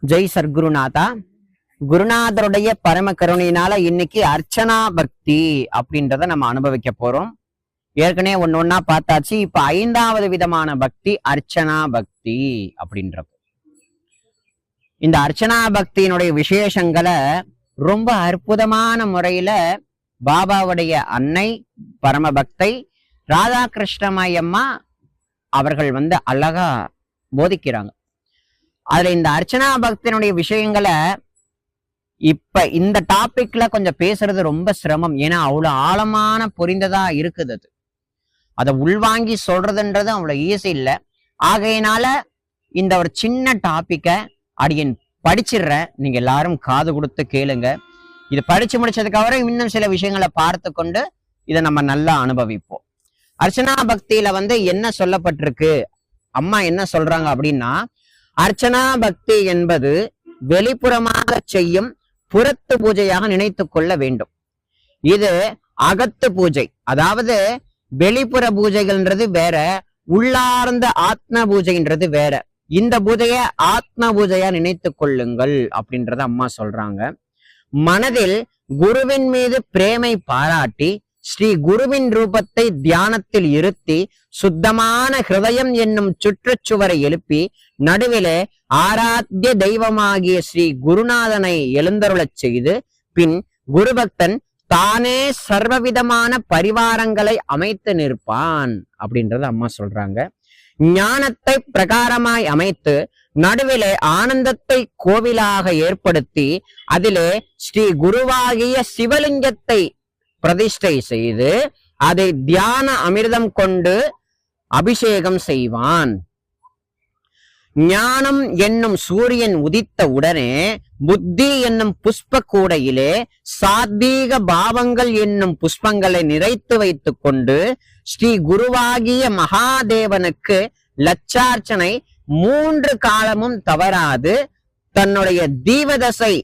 ஜெய் சர்க்குருநாதா. குருநாதருடைய பரம கருணையினால இன்னைக்கு அர்ச்சனா பக்தி அப்படின்றத நம்ம அனுபவிக்க போறோம். ஏற்கனவே ஒன்னொன்னா பார்த்தாச்சு. இப்ப ஐந்தாவது விதமான பக்தி அர்ச்சனா பக்தி அப்படின்றப்ப. இந்த அர்ச்சனா பக்தியினுடைய விசேஷங்களை ரொம்ப அற்புதமான முறையில பாபாவுடைய அன்னை பரமபக்தை பக்தை அவர்கள் வந்து அழகா போதிக்கிறாங்க. அதுல இந்த அர்ச்சனா பக்தியினுடைய விஷயங்களை இப்ப இந்த டாபிக்ல கொஞ்சம் பேசுறது ரொம்ப சிரமம். ஏன்னா அவ்வளவு ஆழமான புரிந்ததா இருக்குது அது. அதை உள்வாங்கி சொல்றதுன்றது அவ்வளவு ஈஸி இல்லை. ஆகையினால இந்த ஒரு சின்ன டாபிக்கை அடியன் படிச்சிடுறேன். நீங்க எல்லாரும் காது கொடுத்து கேளுங்க. இது படிச்சு முடிச்சதுக்கப்புறம் இன்னும் சில விஷயங்களை பார்த்து கொண்டு இதை நம்ம நல்லா அனுபவிப்போம். அர்ச்சனா பக்தியில வந்து என்ன சொல்லப்பட்டிருக்கு? அம்மா என்ன சொல்றாங்க அப்படின்னா அர்ச்சனா பக்தி என்பது வெளிப்புறமாக செய்யும் புறத்து பூஜையாக நினைத்து கொள்ள வேண்டும். இது அகத்து பூஜை. அதாவது வெளிப்புற பூஜைகள்ன்றது வேற உள்ளார்ந்த ஆத்ம பூஜைன்றது வேற. இந்த பூஜைய ஆத்ம பூஜையா நினைத்து கொள்ளுங்கள் அப்படின்றத அம்மா சொல்றாங்க. மனதில் குருவின் மீது பிரேமை பாராட்டி ஸ்ரீ குருவின் ரூபத்தை தியானத்தில் இருத்தி சுத்தமான ஹிருதயம் என்னும் சுற்றுச்சுவரை எழுப்பி நடுவிலே ஆராத்திய தெய்வமாகிய ஸ்ரீ குருநாதனை எழுந்தருளச் செய்து பின் குருபக்தன் தானே சர்வவிதமான பரிவாரங்களை அமைத்து நிற்பான் அப்படின்றத அம்மா சொல்றாங்க. ஞானத்தை பிரகாரமாய் அமைத்து நடுவிலே ஆனந்தத்தை கோவிலாக ஏற்படுத்தி அதிலே ஸ்ரீ குருவாகிய சிவலிங்கத்தை பிரதிஷ்டை செய்து அதை தியான அமிர்தம் கொண்டு அபிஷேகம் செய்வான். ஞானம் என்னும் சூரியன் உதித்த உடனே புத்தி என்னும் புஷ்ப கூடையிலே சாத்வீக பாவங்கள் என்னும் புஷ்பங்களை நிறைத்து வைத்துக் கொண்டு ஸ்ரீ குருவாகிய மகாதேவனுக்கு லட்சார்ச்சனை மூன்று காலமும் தவறாது. தன்னுடைய தீவதசை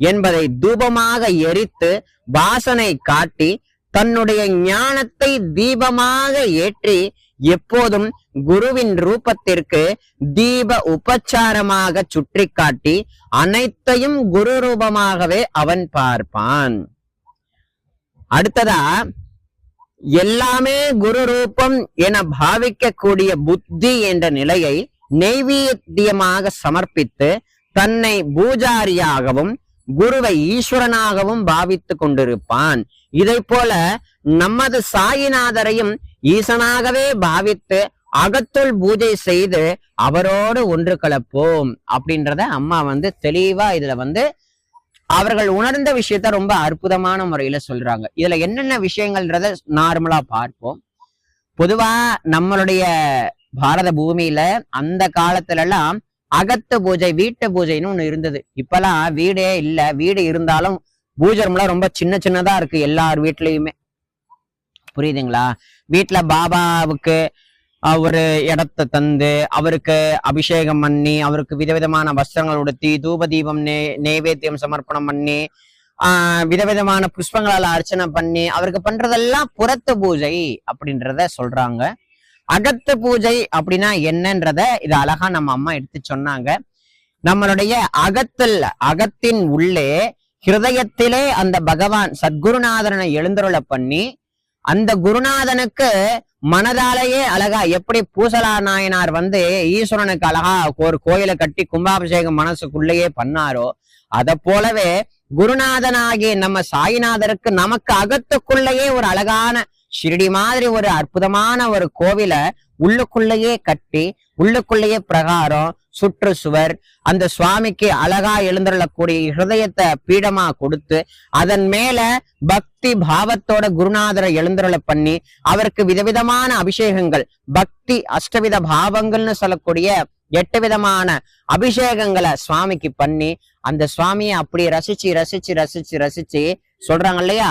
என்பதை தூபமாக எரித்து வாசனை காட்டி தன்னுடைய ஞானத்தை தீபமாக ஏற்றி எப்போதும் குருவின் ரூபத்திற்கு தீப உபச்சாரமாக சுற்றி காட்டி அனைத்தையும் குரு ரூபமாகவே அவன் பார்ப்பான். அடுத்ததா எல்லாமே குரு ரூபம் என பாவிக்கக்கூடிய புத்தி என்ற நிலையை நெய்வேத்தியமாக சமர்ப்பித்து தன்னை பூஜாரியாகவும் குருவை ஈஸ்வரனாகவும் பாவித்து கொண்டிருப்பான். இதை போல நமது சாயிநாதரையும் ஈசனாகவே பாவித்து அகத்துள் பூஜை செய்து அவரோடு ஒன்று கலப்போம் அப்படின்றத அம்மா வந்து தெளிவா இதுல வந்து அவர்கள் உணர்ந்த விஷயத்த ரொம்ப அற்புதமான முறையில சொல்றாங்க. இதுல என்னென்ன விஷயங்கள்ன்றத நார்மலா பார்ப்போம். பொதுவா நம்மளுடைய பாரத பூமியில அந்த காலத்துல எல்லாம் அகத்து பூஜை வீட்டு பூஜைன்னு ஒண்ணு இருந்தது. இப்பெல்லாம் வீடே இல்ல. வீடு இருந்தாலும் பூஜரம்லாம் ரொம்ப சின்ன சின்னதா இருக்கு எல்லார் வீட்லயுமே. புரியுதுங்களா? வீட்டுல பாபாவுக்கு ஒரு இடத்தை தந்து அவருக்கு அபிஷேகம் பண்ணி அவருக்கு விதவிதமான வஸ்திரங்கள் உடுத்தி தூப தீபம் நே நைவேத்தியம் சமர்ப்பணம் பண்ணி ஆஹ் விதவிதமான புஷ்பங்களால அர்ச்சனை பண்ணி அவருக்கு பண்றதெல்லாம் புறத்து பூஜை அப்படின்றத சொல்றாங்க. அகத்து பூஜை அப்படின்னா என்னன்றத இது அழகா நம்ம அம்மா எடுத்து சொன்னாங்க. நம்மளுடைய அகத்தில் அகத்தின் உள்ளே ஹிருதயத்திலே அந்த பகவான் சத்குருநாதனை எழுந்தருள பண்ணி அந்த குருநாதனுக்கு மனதாலேயே அழகா எப்படி பூசலா நாயனார் வந்து ஈஸ்வரனுக்கு அழகா ஒரு கோயிலை கட்டி கும்பாபிஷேகம் மனசுக்குள்ளேயே பண்ணாரோ அத போலவே குருநாதனாகிய நம்ம சாயிநாதருக்கு நமக்கு அகத்துக்குள்ளேயே ஒரு அழகான ஷிரடி மாதிரி ஒரு அற்புதமான ஒரு கோவிலை உள்ளுக்குள்ளேயே கட்டி உள்ளுக்குள்ளேயே பிரகாரம் சுற்று சுவர் அந்த சுவாமிக்கு அழகா எழுந்தருளக்கூடிய ஹிருதயத்தை பீடமா கொடுத்து அதன் மேல பக்தி பாவத்தோட குருநாதரை எழுந்தருள பண்ணி அவருக்கு விதவிதமான அபிஷேகங்கள் பக்தி அஷ்டவித பாவங்கள்னு சொல்லக்கூடிய எட்டு விதமான அபிஷேகங்களை சுவாமிக்கு பண்ணி அந்த சுவாமியை அப்படி ரசிச்சு ரசிச்சு ரசிச்சு ரசிச்சு சொல்றாங்க இல்லையா?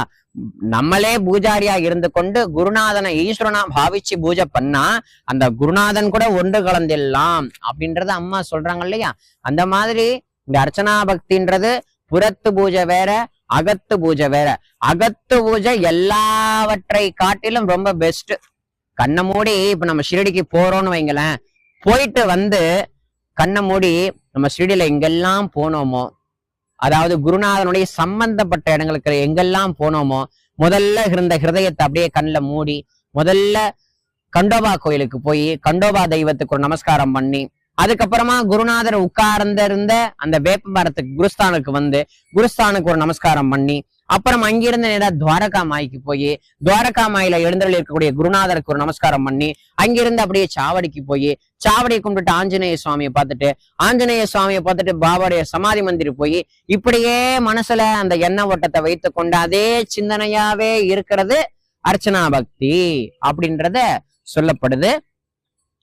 நம்மளே பூஜாரியா இருந்து கொண்டு குருநாதனை ஈஸ்வரனா பாவிச்சு பூஜை பண்ணா அந்த குருநாதன் கூட ஒன்று கலந்திடலாம் அப்படின்றத அம்மா சொல்றாங்க இல்லையா? அந்த மாதிரி இந்த அர்ச்சனா பக்தின்றது புறத்து பூஜை வேற அகத்து பூஜை வேற. அகத்து பூஜை எல்லாவற்றை காட்டிலும் ரொம்ப பெஸ்ட் கண்ணை மூடி இப்ப நம்ம ஷிரடிக்கு போறோம்னு வைங்களேன். போயிட்டு வந்து கண்ணை மூடி நம்ம ஷிரடியில எங்கெல்லாம் போனோமோ அதாவது குருநாதனுடைய சம்பந்தப்பட்ட இடங்களுக்கு எங்கெல்லாம் போனோமோ முதல்ல இருந்த ஹிருதயத்தை அப்படியே கண்ணில் மூடி முதல்ல கண்டோபா கோயிலுக்கு போய் கண்டோபா தெய்வத்துக்கு ஒரு நமஸ்காரம் பண்ணி அதுக்கப்புறமா குருநாதர் உட்கார்ந்திருந்த அந்த வேப்ப மரத்துக்கு குருஸ்தானுக்கு வந்து குருஸ்தானுக்கு ஒரு நமஸ்காரம் பண்ணி அப்புறம் அங்கிருந்து நேரா துவாரகா மாய்க்கு போய் துவாரகா மாயில எழுந்தருள் இருக்கக்கூடிய குருநாதருக்கு ஒரு நமஸ்காரம் பண்ணி அங்கிருந்து அப்படியே சாவடிக்கு போய் சாவடியை கும்பிட்டு ஆஞ்சநேய சுவாமியை பார்த்துட்டு ஆஞ்சநேய சுவாமியை பார்த்துட்டு பாபாவுடைய சமாதி மந்திரி போய் இப்படியே மனசுல அந்த எண்ண ஓட்டத்தை வைத்து கொண்டு அதே சிந்தனையாவே இருக்கிறது அர்ச்சனா பக்தி அப்படின்றத சொல்லப்படுது.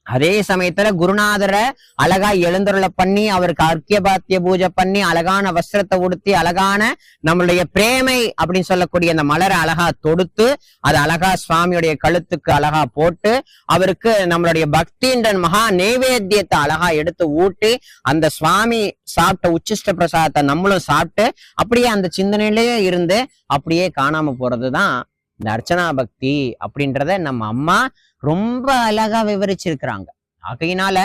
அதே சமயத்துல குருநாதரை அழகா எழுந்தருளை பண்ணி அவருக்கு அர்க்கியபாத்திய பூஜை பண்ணி அழகான வஸ்திரத்தை உடுத்தி அழகான நம்மளுடைய பிரேமை அப்படின்னு சொல்லக்கூடிய அந்த மலரை அழகா தொடுத்து அது அழகா சுவாமியுடைய கழுத்துக்கு அழகா போட்டு அவருக்கு நம்மளுடைய பக்தின்ற மகா நெய்வேத்தியத்தை அழகா எடுத்து ஊட்டி அந்த சுவாமி சாப்பிட்ட உச்சிஷ்ட பிரசாதத்தை நம்மளும் சாப்பிட்டு அப்படியே அந்த சிந்தனையிலேயே இருந்து அப்படியே காணாம போறதுதான் இந்த அர்ச்சனா பக்தி அப்படின்றத நம்ம அம்மா ரொம்ப அழகா விவரிச்சிருக்கிறாங்க. ஆகையினால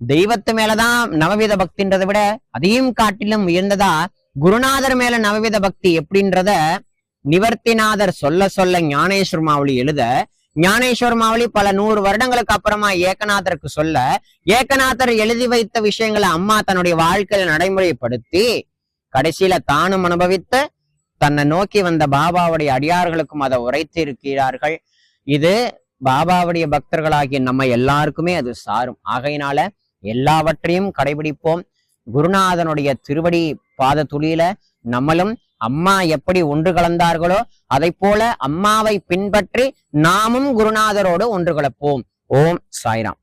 தெய்வத்து மேலதான் நவவித பக்தின்றதை விட அதையும் காட்டிலும் உயர்ந்ததா குருநாதர் மேல நவவித பக்தி எப்படின்றத நிவர்த்திநாதர் சொல்ல சொல்ல ஞானேஸ்வர் மாவளி எழுத ஞானேஸ்வர் மாவளி பல நூறு வருடங்களுக்கு அப்புறமா ஏகநாதருக்கு சொல்ல ஏகநாதர் எழுதி வைத்த விஷயங்களை அம்மா தன்னுடைய வாழ்க்கையில நடைமுறைப்படுத்தி கடைசியில தானும் அனுபவித்து தன்னை நோக்கி வந்த பாபாவுடைய அடியார்களுக்கும் அதை உரைத்து இருக்கிறார்கள் இது பாபாவுடைய பக்தர்களாகிய நம்ம எல்லாருக்குமே அது சாரும். ஆகையினால எல்லாவற்றையும் கடைபிடிப்போம். குருநாதனுடைய திருவடி பாத துளியில நம்மளும் அம்மா எப்படி ஒன்று கலந்தார்களோ அதை போல அம்மாவை பின்பற்றி நாமும் குருநாதரோடு ஒன்று கலப்போம். ஓம் சாய்ராம்.